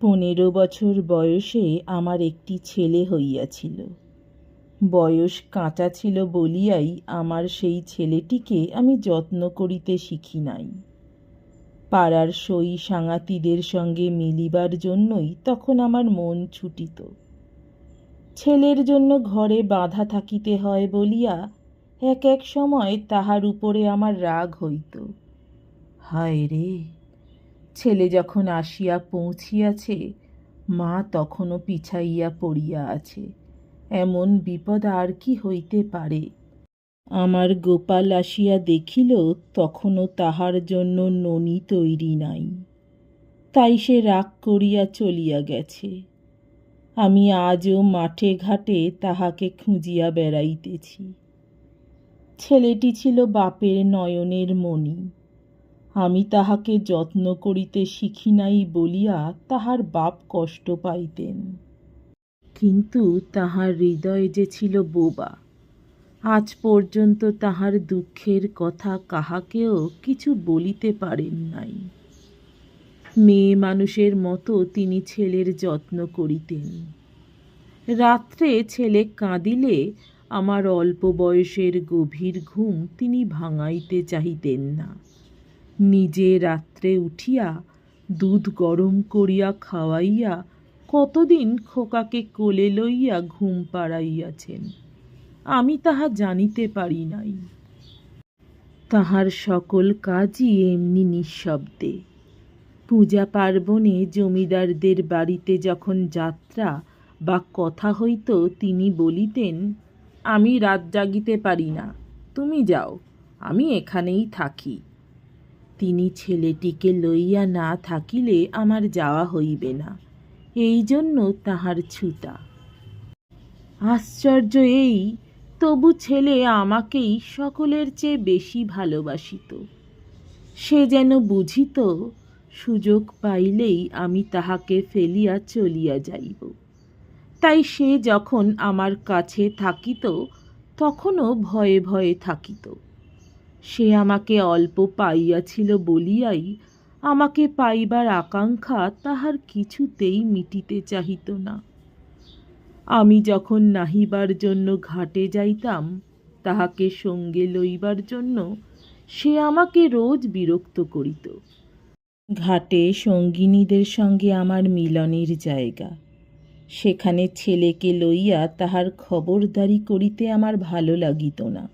পনেরো বছর বয়সে আমার একটি ছেলে হইয়াছিল। বয়স কাঁচা ছিল বলিয়াই আমার সেই ছেলেটিকে আমি যত্ন করিতে শিখি নাই। পাড়ার সই সাঙাতিদের সঙ্গে মিলিবার জন্যই তখন আমার মন ছুটিত। ছেলের জন্য ঘরে বাঁধা থাকিতে হয় বলিয়া এক এক সময় তাহার উপরে আমার রাগ হইত। হায় রে ছেলে যখন আসিয়া পৌঁছিয়াছে, মা তখনও পিছাইয়া পড়িয়া আছে। এমন বিপদ আর কি হইতে পারে? আমার গোপাল আসিয়া দেখিল, তখনও তাহার জন্য ননি তৈরি নাই। তাই সে রাগ করিয়া চলিয়া গেছে। আমি আজও মাঠে ঘাটে তাহাকে খুঁজিয়া বেড়াইতেছি। ছেলেটি ছিল বাপের নয়নের মণি। আমি তাহাকে যত্ন করিতে শিখি নাই বলিয়া তাহার বাপ কষ্ট পাইতেন। কিন্তু তাহার হৃদয় যে ছিল বোবা, আজ পর্যন্ত তাহার দুঃখের কথা কাহাকেও কিছু বলিতে পারেন নাই। মেয়ে মানুষের মতো তিনি ছেলের যত্ন করিতেন। রাত্রে ছেলে কাঁদিলে আমার অল্প বয়সের গভীর ঘুম তিনি ভাঙাইতে চাহিতেন না। নিজে রাত্রে উঠিয়া দুধ গরম করিয়া খাওয়াইয়া কতদিন খোকাকে কোলে লইয়া ঘুম পাড়াইয়াছেন? আমি তাহা জানিতে পারি নাই। তাহার সকল কাজই এমনি নিঃশব্দে। পূজা পার্বণে জমিদারদের বাড়িতে যখন যাত্রা বা কথা হইত, তিনি বলিতেন, আমি রাত জাগিতে পারি না। তুমি যাও, আমি এখানেই থাকি। তিনি ছেলেটিকে লইয়া না থাকিলে আমার যাওয়া হইবে না। এই জন্য তাহার ছুতা। আশ্চর্য এই, তবু ছেলে আমাকেই সকলের চেয়ে বেশি ভালোবাসিত। সে যেন বুঝিত, সুযোগ পাইলেই আমি তাহাকে ফেলিয়া চলিয়া যাইব। তাই সে যখন আমার কাছে থাকিত, তখনও ভয়ে ভয়ে থাকিত। সে আমাকে অল্প পাইয়াছিল বলিয়াই আমাকে পাইবার আকাঙ্ক্ষা তাহার কিছুতেই মিটিতে চাহিত না। আমি যখন নাহিবার জন্য ঘাটে যাইতাম, তাহাকে সঙ্গে লইবার জন্য সে আমাকে রোজ বিরক্ত করিত। ঘাটে সঙ্গিনীদের সঙ্গে আমার মিলনের জায়গা। সেখানে ছেলেকে লইয়া তাহার খবরদারি করিতে আমার ভালো লাগিত না।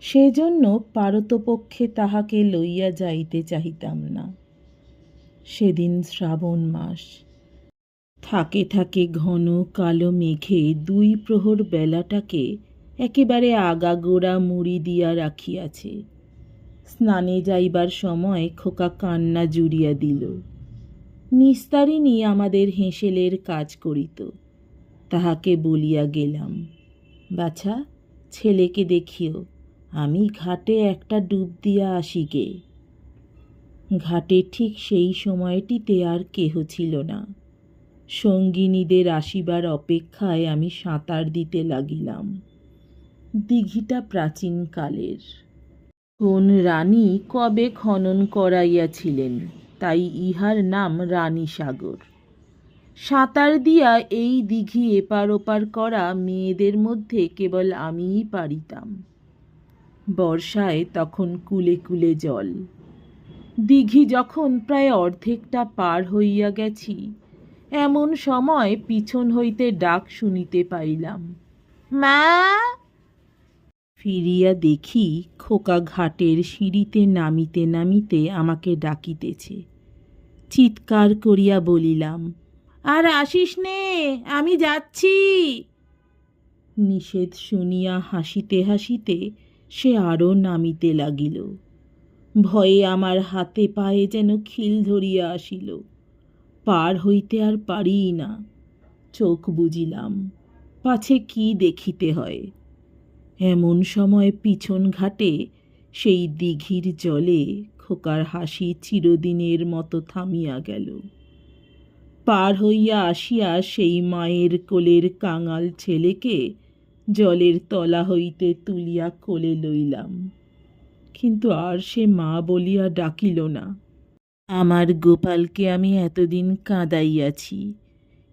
সেজন্য পারতপক্ষে তাহাকে লইয়া যাইতে চাহিতাম না। সেদিন শ্রাবণ মাস। থাকে থাকে ঘন কালো মেঘে দুই প্রহর বেলাটাকে একেবারে আগাগোড়া মুড়ি দিয়া রাখিয়াছে। স্নানে যাইবার সময় খোকা কান্না জুড়িয়া দিল। নিস্তারিণী আমাদের হেঁসেলের কাজ করিত। তাহাকে বলিয়া গেলাম, বাছা, ছেলেকে দেখিও আমি ঘাটে একটা ডুব দিয়া আসি গে। ঘাটে ঠিক সেই সময়টিতে আর কেহ ছিল না। সঙ্গিনীদের আসিবার অপেক্ষায় আমি সাঁতার দিতে লাগিলাম। দিঘিটা প্রাচীনকালের কোন রানী কবে খনন করাইয়াছিলেন, তাই ইহার নাম রানী সাগর সাঁতার দিয়া এই দিঘি এপার ওপার করা মেয়েদের মধ্যে কেবল আমিই পারিতাম। বর্ষায় তখন কুলে কুলে জল। দিঘি যখন প্রায় অর্ধেকটা পার হইয়া গেছি, এমন সময় পিছন হইতে ডাক শুনিতে পাইলাম। মা! ফিরিয়া দেখি খোকা ঘাটের সিঁড়িতে নামিতে নামিতে আমাকে ডাকিতেছে। চিৎকার করিয়া বলিলাম, আর আসিস নে, আমি যাচ্ছি। নিষেধ শুনিয়া হাসিতে হাসিতে সে আরও নামিতে লাগিল। ভয়ে আমার হাতে পায়ে যেন খিল ধরিয়া আসিল। পার হইতে আর পারি না। চোখ বুঝিলাম পাছে কি দেখিতে হয়? এমন সময় পিছন ঘাটে সেই দিঘির জলে খোকার হাসি চিরদিনের মতো থামিয়া গেল। পার হইয়া আসিয়া সেই মায়ের কোলের কাঙাল ছেলেকে জলের তলা হইতে তুলিয়া কোলে লইলাম। কিন্তু আর সে মা বলিয়া ডাকিল না। আমার গোপালকে আমি এতদিন কাঁদাইয়াছি।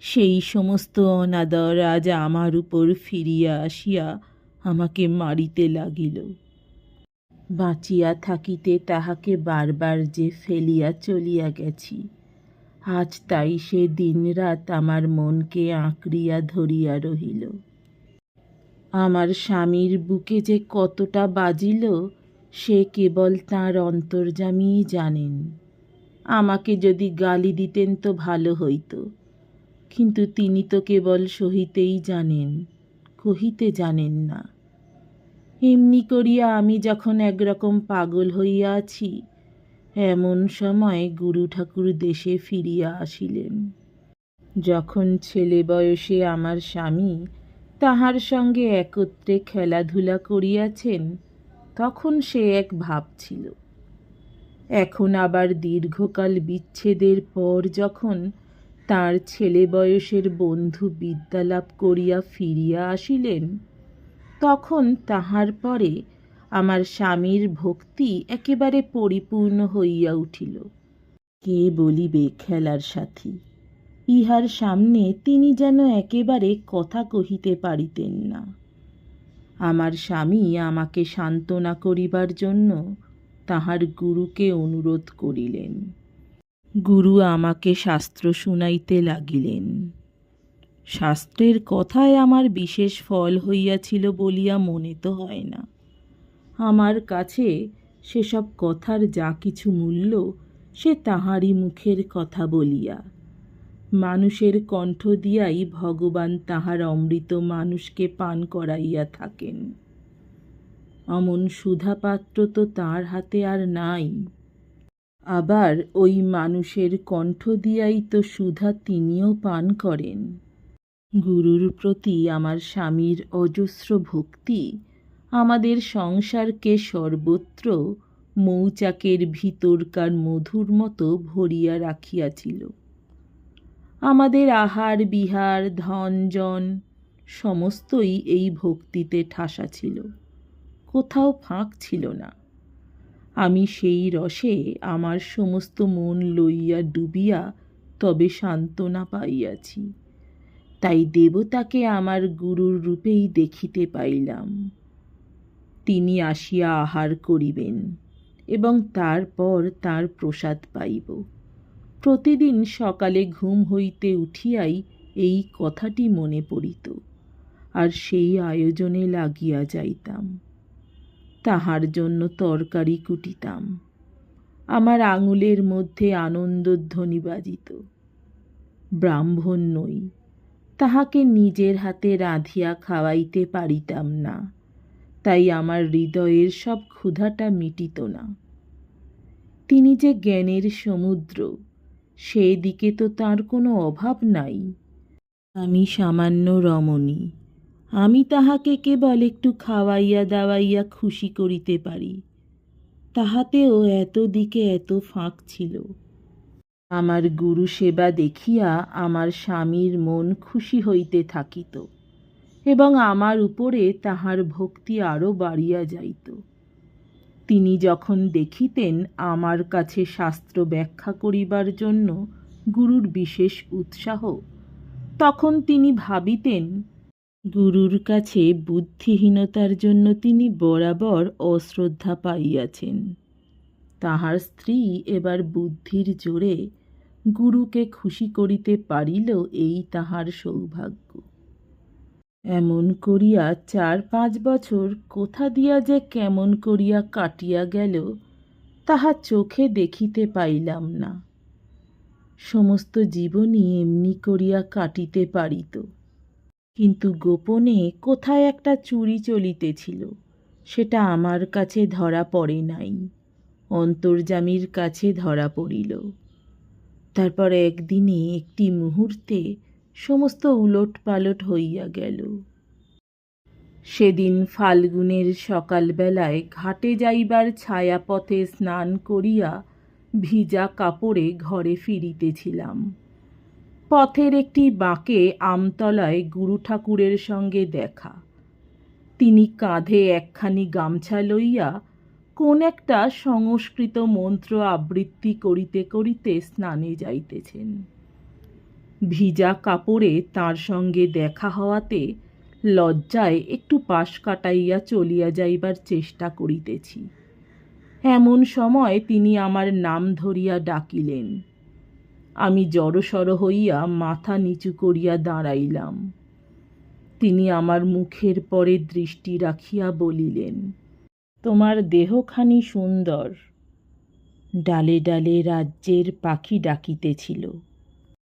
সেই সমস্ত অনাদর আজ আমার উপর ফিরিয়া আসিয়া আমাকে মারিতে লাগিল। বাঁচিয়া থাকিতে তাহাকে বারবার যে ফেলিয়া চলিয়া গেছি। আজ তাই সে দিনরাত আমার মনকে আঁকড়িয়া ধরিয়া রহিল। আমার স্বামীর বুকে যে কতটা বাজিল, সে কেবল তাঁর অন্তর্যামীই জানেন। আমাকে যদি গালি দিতেন তো ভালো হইতো, কিন্তু তিনি তো কেবল সহিতেই জানেন, কহিতে জানেন না। এমনি করিয়া আমি যখন একরকম পাগল হইয়া আছি, এমন সময় গুরু ঠাকুর দেশে ফিরিয়া আসিলেন। যখন ছেলে বয়সে আমার স্বামী তাহার সঙ্গে একত্রে খেলাধুলা করিয়াছেন, তখন সে এক ভাব ছিল। এখন আবার দীর্ঘকাল বিচ্ছেদের পর যখন তার ছেলে বয়সের বন্ধু বিদ্যালাভ করিয়া ফিরিয়া আসিলেন, তখন তাহার পরে আমার স্বামীর ভক্তি একেবারে পরিপূর্ণ হইয়া উঠিল। কে বলিবে খেলার সাথী? ইহার সামনে তিনি যেন একেবারে কথা কহিতে পারিতেন না। আমার স্বামী আমাকে সান্ত্বনা করিবার জন্য তাহার গুরুকে অনুরোধ করিলেন। গুরু আমাকে শাস্ত্র শুনাইতে লাগিলেন। শাস্ত্রের কথায় আমার বিশেষ ফল হইয়াছিল বলিয়া মনে তো হয় না। আমার কাছে সেসব কথার যা কিছু মূল্য, সে তাহারই মুখের কথা বলিয়া মানুষের কণ্ঠ দিয়াই ভগবান তাহার অমৃত মানুষকে পান করাইয়া থাকেন। অমন সুধাপাত্র তো তার হাতে আর নাই। আবার ওই মানুষের কণ্ঠ দিয়াই তো সুধা তিনিও পান করেন। গুরুর প্রতি আমার স্বামীর অজস্র ভক্তি, আমাদের সংসারকে সর্বত্র মৌচাকের ভিতরকার মধুর মতো ভরিয়া রাখিয়াছিল। আমাদের আহার, বিহার, ধন, জন সমস্তই এই ভক্তিতে ঠাসা ছিল। কোথাও ফাঁক ছিল না। আমি সেই রসে আমার সমস্ত মন লইয়া ডুবিয়া তবে সান্ত্বনা পাইয়াছি। তাই দেবতাকে আমার গুরুর রূপেই দেখিতে পাইলাম। তিনি আসিয়া আহার করিবেন এবং তারপর তার প্রসাদ পাইব। প্রতিদিন সকালে ঘুম হইতে উঠিয়াই এই কথাটি মনে পড়িত, আর সেই আয়োজনে লাগিয়া যাইতাম। তাহার জন্য তরকারি কুটিতাম। আমার আঙুলের মধ্যে আনন্দধ্বনি বাজিত। ব্রাহ্মণ নই, তাহাকে নিজের হাতে রাঁধিয়া খাওয়াইতে পারিতাম না, তাই আমার হৃদয়ের সব ক্ষুধাটা মিটিত না। তিনি যে জ্ঞানের সমুদ্র সেদিকে তো তার কোনো অভাব নাই। আমি সামান্য রমণী। আমি তাহাকে কেবল একটু খাওয়াইয়া দাওয়াইয়া খুশি করিতে পারি। তাহাতেও এত দিকে এত ফাঁক ছিল। আমার গুরু সেবা দেখিয়া আমার স্বামীর মন খুশি হইতে থাকিত এবং আমার উপরে তাহার ভক্তি আরও বাড়িয়া যাইত। তিনি যখন দেখিতেন আমার কাছে শাস্ত্র ব্যাখ্যা করিবার জন্য গুরুর বিশেষ উৎসাহ, তখন তিনি ভাবিতেন, গুরুর কাছে বুদ্ধিহীনতার জন্য তিনি বরাবর অশ্রদ্ধা পাইয়াছেন। তাহার স্ত্রী এবার বুদ্ধির জোরে গুরুকে খুশি করিতে পারিল এই তাহার সৌভাগ্য। এমন করিয়া চার পাঁচ বছর কোথা দিয়া যে কেমন করিয়া কাটিয়া গেল, তাহা চোখে দেখিতে পাইলাম না। সমস্ত জীবনই এমনি করিয়া কাটিতে পারিত। কিন্তু গোপনে কোথায় একটা চুরি চলিতেছিল, সেটা আমার কাছে ধরা পড়ে নাই, অন্তর্জামীর কাছে ধরা পড়িল। তারপর একদিনে একটি মুহূর্তে সমস্ত উলট পালট হইয়া গেল। সেদিন ফাল্গুনের সকালবেলায় ঘাটে যাইবার ছায়াপথে স্নান করিয়া ভিজা কাপড়ে ঘরে ফিরিতেছিলাম। পথের একটি বাঁকে আমতলায় গুরু ঠাকুরের সঙ্গে দেখা। তিনি কাঁধে একখানি গামছা লইয়া কোন একটা সংস্কৃত মন্ত্র আবৃত্তি করিতে করিতে স্নানে যাইতেছেন। ভিজা কাপড়ে তার সঙ্গে দেখা হওয়াতে লজ্জায় একটু পাশ কাটাইয়া চলিয়া যাইবার চেষ্টা করিতেছি। এমন সময় তিনি আমার নাম ধরিয়া ডাকিলেন। আমি জড়সড় হইয়া মাথা নিচু করিয়া দাঁড়াইলাম। তিনি আমার মুখের পরে দৃষ্টি রাখিয়া বলিলেন, তোমার দেহখানি সুন্দর। ডালে ডালে রাজ্যের পাখি ডাকিতেছিল।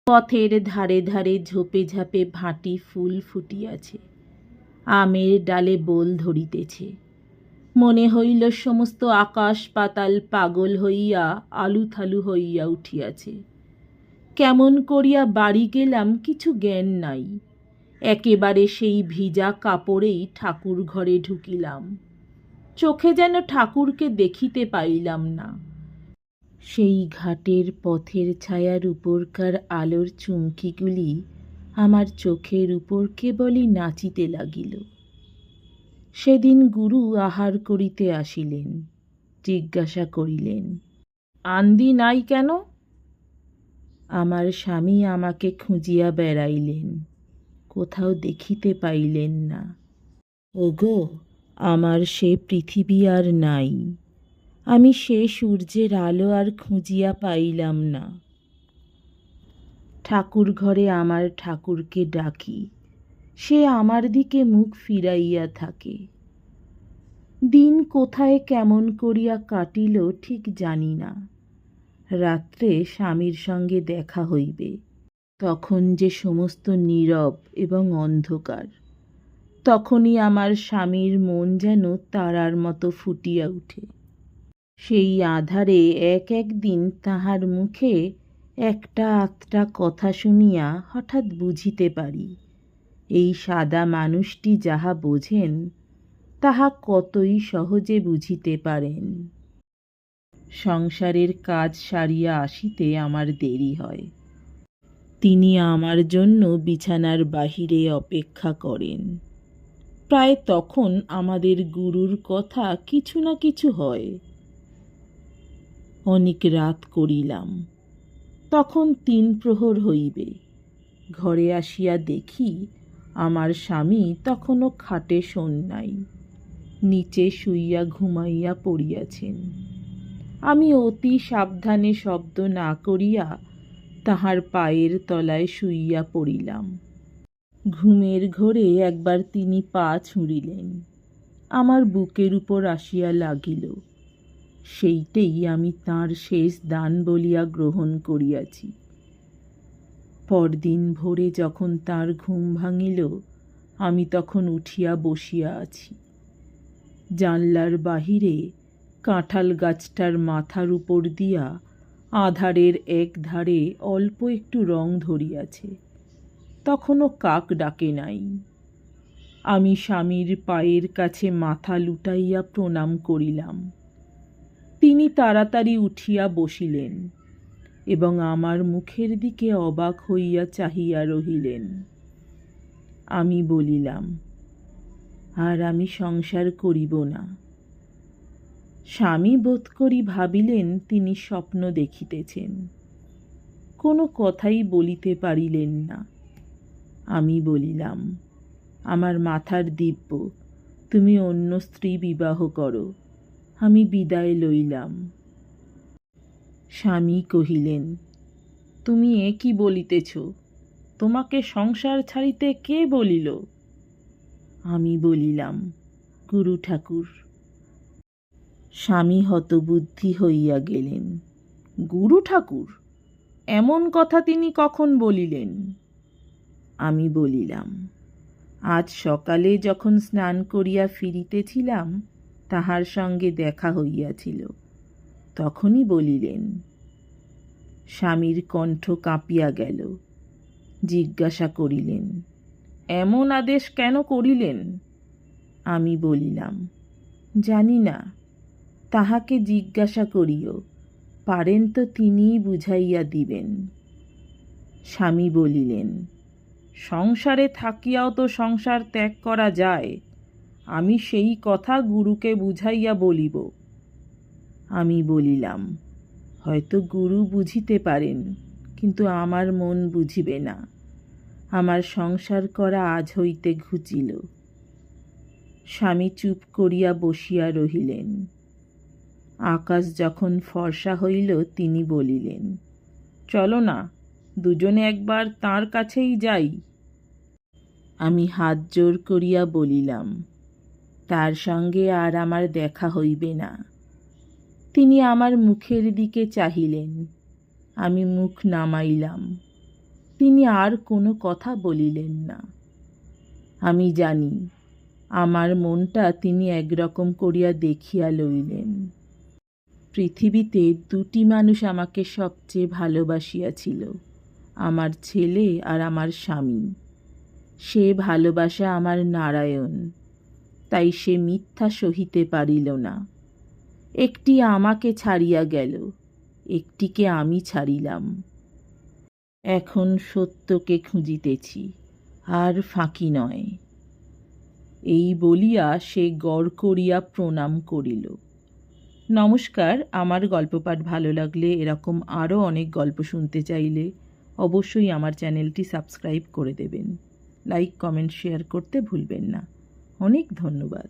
পথের ধারে ধারে ঝোপে ঝাপে ভাটি ফুল ফুটিয়াছে। আমের ডালে বোল ধরিতেছে। মনে হইল সমস্ত আকাশ পাতাল পাগল হইয়া আলুথালু হইয়া উঠিয়াছে। কেমন করিয়া বাড়ি গেলাম কিছু জ্ঞান নাই। একেবারে সেই ভিজা কাপড়েই ঠাকুর ঘরে ঢুকিলাম। চোখে যেন ঠাকুরকে দেখিতে পাইলাম না। সেই ঘাটের পথের ছায়ার উপরকার আলোর চুমকিগুলি আমার চোখের উপর কেবলই নাচিতে লাগিল। সেদিন গুরু আহার করিতে আসিলেন, জিজ্ঞাসা করিলেন, আন্দি নাই কেন? আমার স্বামী আমাকে খুঁজিয়া বেড়াইলেন, কোথাও দেখিতে পাইলেন না। ওগো, আমার সে পৃথিবী আর নাই। আমি সে সূর্যের আলো আর খুঁজিয়া পাইলাম না। ঠাকুর ঘরে আমার ঠাকুরকে ডাকি, সে আমার দিকে মুখ ফিরাইয়া থাকে। দিন কোথায় কেমন করিয়া কাটিল ঠিক জানি না, রাত্রে স্বামীর সঙ্গে দেখা হইবে। তখন যে সমস্ত নীরব এবং অন্ধকার, তখনই আমার স্বামীর মন যেন তারার মতো ফুটিয়া উঠে। সেই আধারে এক একদিন তাহার মুখে একটা আধটা কথা শুনিয়া হঠাৎ বুঝিতে পারি। এই সাদা মানুষটি যাহা বোঝেন, তাহা কতই সহজে বুঝিতে পারেন। সংসারের কাজ সারিয়া আসিতে আমার দেরি হয়। তিনি আমার জন্য বিছানার বাহিরে অপেক্ষা করেন। প্রায় তখন আমাদের গুরুর কথা কিছু না কিছু হয়। অনেক রাত করিলাম। তখন তিন প্রহর হইবে। ঘরে আসিয়া দেখি আমার স্বামী তখনও খাটে শোন নাই। নিচে শুইয়া ঘুমাইয়া পড়িয়াছেন। আমি অতি সাবধানে শব্দ না করিয়া তাহার পায়ের তলায় শুইয়া পড়িলাম। ঘুমের ঘোরে একবার তিনি পা ছুঁড়িলেন। আমার বুকের উপর আসিয়া লাগিল। সেইটেই আমি তাঁর শেষ দান বলিয়া গ্রহণ করিয়াছি। পরদিন ভোরে যখন তার ঘুম ভাঙিল, আমি তখন উঠিয়া বসিয়া আছি। জানলার বাহিরে কাঁঠাল গাছটার মাথার উপর দিয়া আধারের এক ধারে অল্প একটু রং ধরিয়াছে। তখনও কাক ডাকে নাই। আমি স্বামীর পায়ের কাছে মাথা লুটাইয়া প্রণাম করিলাম। তিনি তাড়াতাড়ি উঠিয়া বসিলেন এবং আমার মুখের দিকে অবাক হইয়া চাহিয়া রহিলেন। আমি বলিলাম, আর আমি সংসার করিব না। স্বামী বোধ করি ভাবিলেন তিনি স্বপ্ন দেখিতেছেন। কোনো কথাই বলিতে পারিলেন না। আমি বলিলাম, আমার মাথার দিব্য, তুমি অন্য স্ত্রী বিবাহ করো। আমি বিদায় লইলাম। স্বামী কহিলেন, তুমি এ কি বলিতেছ? তোমাকে সংসার ছাড়িতে কে বলিল? আমি বলিলাম, গুরু ঠাকুর। স্বামী হতবুদ্ধি হইয়া গেলেন, গুরু ঠাকুর, এমন কথা তিনি কখন বলিলেন? আমি বলিলাম, আজ সকালে যখন স্নান করিয়া ফিরিতেছিলাম তাহার সঙ্গে দেখা হইয়াছিল। তখনই বলিলেন, স্বামীর কণ্ঠ কাঁপিয়া গেল। জিজ্ঞাসা করিলেন, এমন আদেশ কেন করিলেন? আমি বলিলাম, জানি না, তাহাকে জিজ্ঞাসা করিও, পারেন তো তিনিই বুঝাইয়া দিবেন। স্বামী বলিলেন, সংসারে থাকিয়াও তো সংসার ত্যাগ করা যায় আমি সেই কথা গুরুকে বুঝাইয়া বলিব। আমি বলিলাম, হয়তো গুরু বুঝিতে পারেন, কিন্তু আমার মন বুঝিবে না। আমার সংসার করা আজ হইতে ঘুচিল। স্বামী চুপ করিয়া বসিয়া রহিলেন। আকাশ যখন ফর্সা হইল, তিনি বলিলেন, চলো না, দুজনে একবার তার কাছেই যাই। আমি হাত জোর করিয়া বলিলাম তার সঙ্গে আর আমার দেখা হইবে না। তিনি আমার মুখের দিকে চাহিলেন, আমি মুখ নামাইলাম। তিনি আর কোনো কথা বলিলেন না। আমি জানি, আমার মনটা তিনি একরকম করিয়া দেখিয়া লইলেন। পৃথিবীতে দুটি মানুষ আমাকে সবচেয়ে ভালোবাসিয়াছিল, আমার ছেলে আর আমার স্বামী। সে ভালোবাসা আমার নারায়ণ। তাই সে মিথ্যা সহিতে পারিল না। একটি আমাকে ছাড়িয়া গেল, একটিকে আমি ছাড়িলাম। এখন সত্যকে খুঁজিতেছি, আর ফাঁকি নয়। এই বলিয়া সে গড় করিয়া প্রণাম করিল। নমস্কার, আমার গল্প পাঠ ভালো লাগলে এরকম আরও অনেক গল্প শুনতে চাইলে অবশ্যই আমার চ্যানেলটি সাবস্ক্রাইব করে দেবেন। লাইক, কমেন্ট, শেয়ার করতে ভুলবেন না। অনেক ধন্যবাদ।